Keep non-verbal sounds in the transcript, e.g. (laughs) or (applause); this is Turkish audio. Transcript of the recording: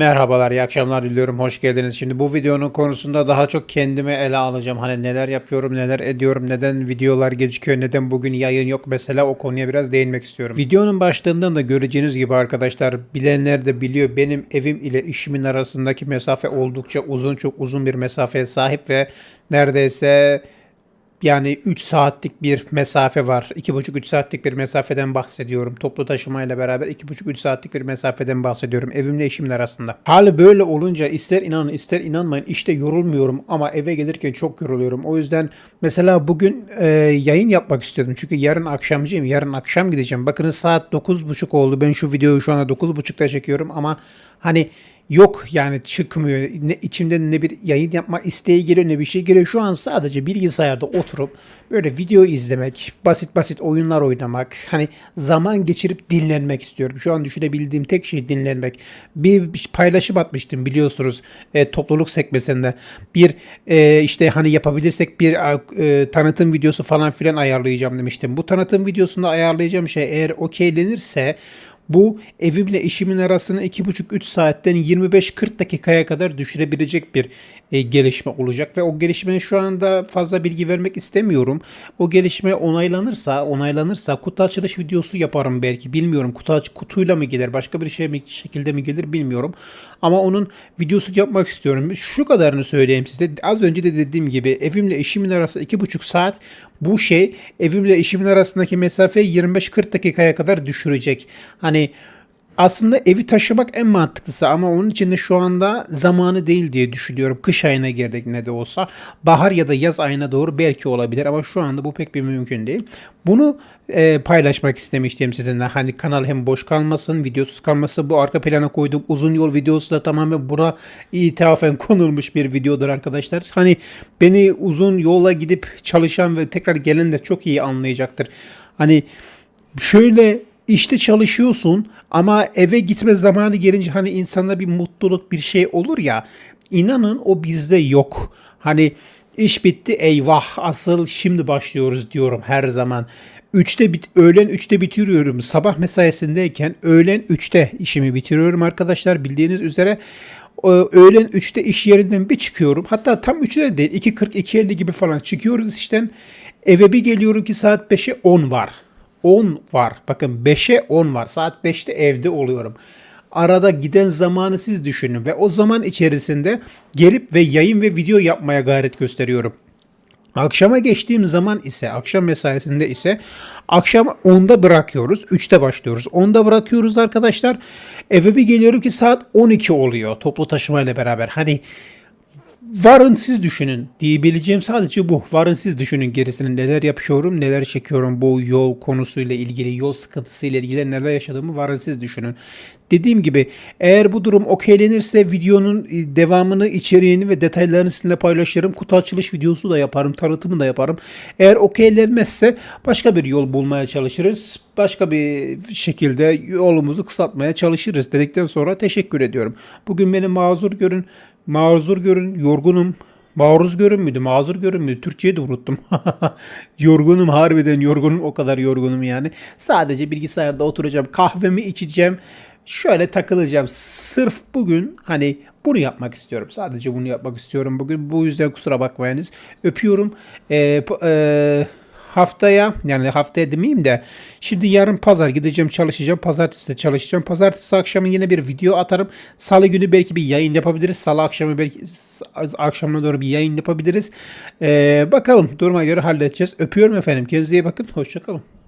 Merhabalar, iyi akşamlar diliyorum. Hoş geldiniz. Şimdi bu videonun konusunda daha çok kendime ele alacağım. Hani neler yapıyorum, neler ediyorum, neden videolar gecikiyor, neden bugün yayın yok mesela o konuya biraz değinmek istiyorum. Videonun başlığından da göreceğiniz gibi arkadaşlar bilenler de biliyor benim evim ile işimin arasındaki mesafe oldukça uzun, çok uzun bir mesafeye sahip ve neredeyse yani 3 saatlik bir mesafe var. 2,5-3 saatlik bir mesafeden bahsediyorum. Toplu taşımayla beraber 2,5-3 saatlik bir mesafeden bahsediyorum. Evimle eşimin arasında. Hali böyle olunca ister inanın ister inanmayın işte yorulmuyorum ama eve gelirken çok yoruluyorum. O yüzden mesela bugün e, yayın yapmak istiyordum. Çünkü yarın akşamcıyım. Yarın akşam gideceğim. Bakınız saat 9.30 oldu. Ben şu videoyu şu anda 9.30'da çekiyorum ama hani yok yani çıkmıyor. Ne içimde ne bir yayın yapma isteği geliyor ne bir şey geliyor. Şu an sadece bilgisayarda oturup böyle video izlemek, basit basit oyunlar oynamak, hani zaman geçirip dinlenmek istiyorum. Şu an düşünebildiğim tek şey dinlenmek. Bir paylaşım atmıştım biliyorsunuz e, topluluk sekmesinde. Bir e, işte hani yapabilirsek bir e, tanıtım videosu falan filan ayarlayacağım demiştim. Bu tanıtım videosunda ayarlayacağım şey eğer okeylenirse bu evimle işimin arasını 2,5-3 saatten 25-40 dakikaya kadar düşürebilecek bir e, gelişme olacak ve o gelişmenin şu anda fazla bilgi vermek istemiyorum. O gelişme onaylanırsa, onaylanırsa kutu açılış videosu yaparım belki. Bilmiyorum kutu kutuyla mı gelir, başka bir şey mi şekilde mi gelir bilmiyorum. Ama onun videosu yapmak istiyorum. Şu kadarını söyleyeyim size. Az önce de dediğim gibi evimle işimin arası 2,5 saat. Bu şey evimle işimin arasındaki mesafeyi 25-40 dakikaya kadar düşürecek. Hani aslında evi taşımak en mantıklısı ama onun için de şu anda zamanı değil diye düşünüyorum. Kış ayına girdik ne de olsa. Bahar ya da yaz ayına doğru belki olabilir ama şu anda bu pek bir mümkün değil. Bunu e, paylaşmak istemiştim sizinle. Hani kanal hem boş kalmasın, videosuz kalmasın. Bu arka plana koyduğum uzun yol videosu da tamamen buna ithafen (laughs) konulmuş bir videodur arkadaşlar. Hani beni uzun yola gidip çalışan ve tekrar gelen de çok iyi anlayacaktır. Hani şöyle işte çalışıyorsun ama eve gitme zamanı gelince hani insanda bir mutluluk bir şey olur ya inanın o bizde yok. Hani iş bitti eyvah asıl şimdi başlıyoruz diyorum her zaman. 3'te bit öğlen 3'te bitiriyorum. Sabah mesaisindeyken öğlen 3'te işimi bitiriyorum arkadaşlar bildiğiniz üzere. Öğlen 3'te iş yerinden bir çıkıyorum. Hatta tam 3'te de değil 2.40 2.50 gibi falan çıkıyoruz işten. Eve bir geliyorum ki saat 5'e 10 var. 10 var. Bakın 5'e 10 var. Saat 5'te evde oluyorum. Arada giden zamanı siz düşünün ve o zaman içerisinde gelip ve yayın ve video yapmaya gayret gösteriyorum. Akşama geçtiğim zaman ise, akşam mesaisinde ise akşam 10'da bırakıyoruz. 3'te başlıyoruz. 10'da bırakıyoruz arkadaşlar. Eve bir geliyorum ki saat 12 oluyor toplu taşımayla beraber. Hani varın siz düşünün diyebileceğim sadece bu. Varın siz düşünün gerisini neler yapıyorum, neler çekiyorum bu yol konusuyla ilgili, yol sıkıntısıyla ilgili neler yaşadığımı varın siz düşünün. Dediğim gibi eğer bu durum okeylenirse videonun e, devamını, içeriğini ve detaylarını sizinle paylaşırım. Kutu açılış videosu da yaparım, tanıtımı da yaparım. Eğer okeylenmezse başka bir yol bulmaya çalışırız. Başka bir şekilde yolumuzu kısaltmaya çalışırız dedikten sonra teşekkür ediyorum. Bugün beni mazur görün. Mazur görün, yorgunum. Maruz görün müydü? Mazur görün müydü? Türkçeyi de unuttum. (laughs) yorgunum harbiden yorgunum. O kadar yorgunum yani. Sadece bilgisayarda oturacağım. Kahvemi içeceğim. Şöyle takılacağım. Sırf bugün hani bunu yapmak istiyorum. Sadece bunu yapmak istiyorum bugün. Bu yüzden kusura bakmayınız. Öpüyorum. Ee, e, haftaya yani haftaya demeyeyim de şimdi yarın pazar gideceğim çalışacağım. Pazartesi de çalışacağım. Pazartesi akşamı yine bir video atarım. Salı günü belki bir yayın yapabiliriz. Salı akşamı belki akşamına doğru bir yayın yapabiliriz. Ee, bakalım duruma göre halledeceğiz. Öpüyorum efendim. Kendinize iyi bakın. Hoşçakalın.